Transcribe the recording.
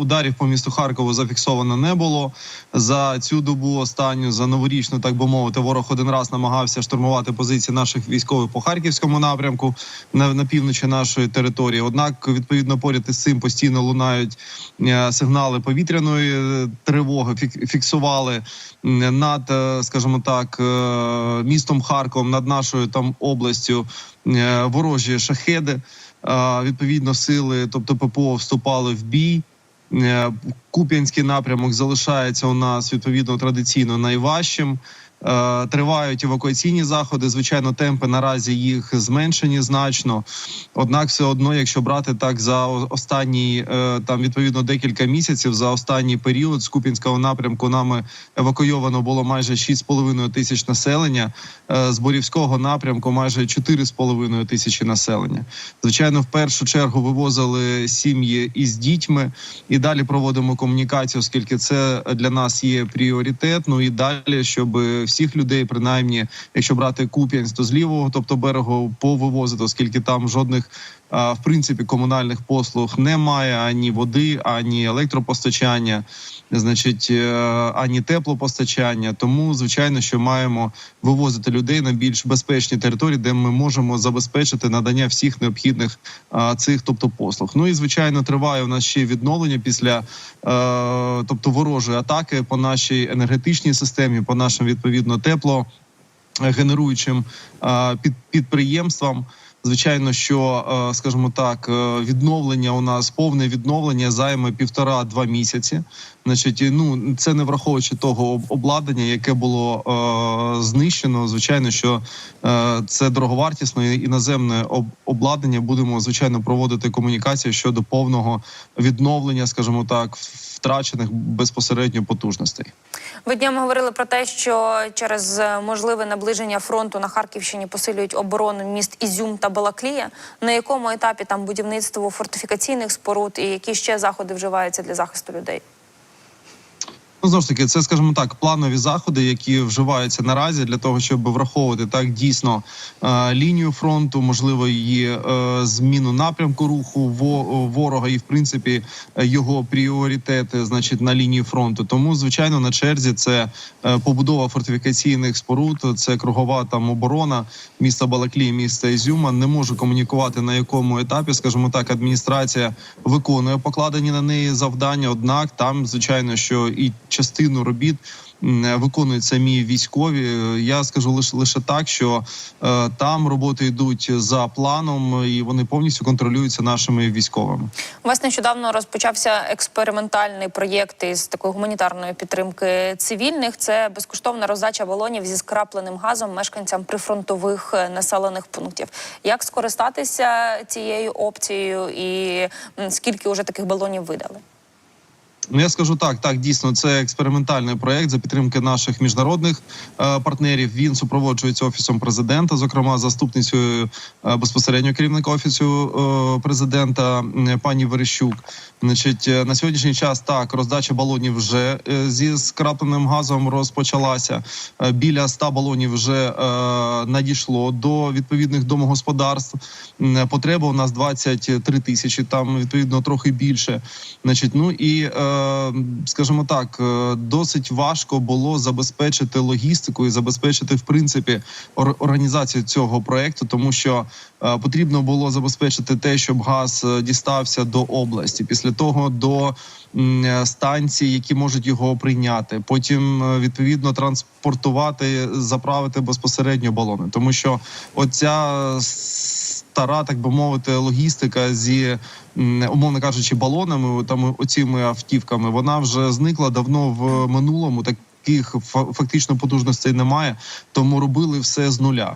ударів по місту Харкову зафіксовано не було. За цю добу останню за новорічну, так би мовити, ворог один раз намагався штурмувати позиції наших військових по харківському напрямку на, на півночі нашої території. Однак, відповідно, поряд із цим постійно лунають е, сигнали повітряної е, тривоги. Фік- фіксували над, е, скажімо так, містом Харковом, над нашою там областю ворожі шахеди. Відповідно, сили, тобто ППО, вступали в бій. Е, Куп'янський напрямок залишається у нас відповідно традиційно найважчим. Е, Тривають евакуаційні заходи. Звичайно, темпи наразі їх зменшені значно. Однак, все одно, якщо брати так за останні е, там відповідно декілька місяців, за останній період з Куп'янського напрямку нами евакуйовано було майже 6,5 тисяч населення. Е, З Борівського напрямку майже 4,5 тисячі населення. Звичайно, в першу чергу вивозили сім'ї із дітьми і далі проводимо комунікацію, оскільки це для нас є пріоритет. Ну і далі, щоб всіх людей, принаймні, якщо брати Куп'янськ, то з лівого, тобто берегу, повивозити, оскільки там жодних в принципі комунальних послуг немає ані води, ані електропостачання, значить, е, ані теплопостачання. Тому, звичайно, що маємо вивозити людей на більш безпечні території, де ми можемо забезпечити надання всіх необхідних цих, тобто послуг. Ну і звичайно, триває у нас ще відновлення після е, тобто ворожої атаки по нашій енергетичній системі, по нашим відповідно тепло генеруючим під, підприємствам. Звичайно, що е, скажімо так, е, відновлення у нас повне відновлення займе півтора-два місяці. Значить, ну це не враховуючи того об- обладнання, яке було е, знищено. Звичайно, що е, це дороговартісно і іноземне об- обладнання. Будемо звичайно проводити комунікацію щодо повного відновлення, скажімо так, втрачених безпосередньо потужностей. Ви днями говорили про те, що через е, можливе наближення фронту на Харківщині посилюють оборону міст Ізюм та Балаклія. На якому етапі там будівництво фортифікаційних споруд і які ще заходи вживаються для захисту людей? Ну, знову ж таки, це скажімо так, планові заходи, які вживаються наразі для того, щоб враховувати так дійсно е, лінію фронту, можливо, її е, зміну напрямку руху во, ворога і в принципі його пріоритети, значить, на лінії фронту. Тому, звичайно, на черзі це е, побудова фортифікаційних споруд, це кругова там оборона міста Балаклії, міста Ізюма. Не можу комунікувати на якому етапі, скажімо так, адміністрація виконує покладені на неї завдання. Однак там, звичайно, що і частину робіт виконують самі військові. Я скажу лише лише так, що е, там роботи йдуть за планом, і вони повністю контролюються нашими військовими. У вас нещодавно розпочався експериментальний проєкт із такої гуманітарної підтримки цивільних. Це безкоштовна роздача балонів зі скрапленим газом мешканцям прифронтових е, населених пунктів. Як скористатися цією опцією, і скільки вже таких балонів видали? Ну я скажу так, так дійсно це експериментальний проект за підтримки наших міжнародних е, партнерів. Він супроводжується офісом президента, зокрема заступницею е, безпосередньо керівника офісу е, президента м, пані Верещук. Значить, е, на сьогоднішній час так роздача балонів вже е, зі скрапленим газом розпочалася. Е, Біля 100 балонів вже е, надійшло до відповідних домогосподарств. М, Потреба у нас 23 тисячі, там відповідно трохи більше. Значить, ну і е, скажімо так, е, досить важко було забезпечити логістику і забезпечити в принципі ор- організацію цього проекту, тому що е, потрібно було забезпечити те, щоб газ е, дістався до області. Після того до станцій, які можуть його прийняти. Потім відповідно транспортувати, заправити безпосередньо балони, тому що оця стара, так би мовити, логістика зі умовно кажучи, балонами, там оціми автівками, вона вже зникла давно в минулому. Таких фа- фактично потужностей немає, тому робили все з нуля.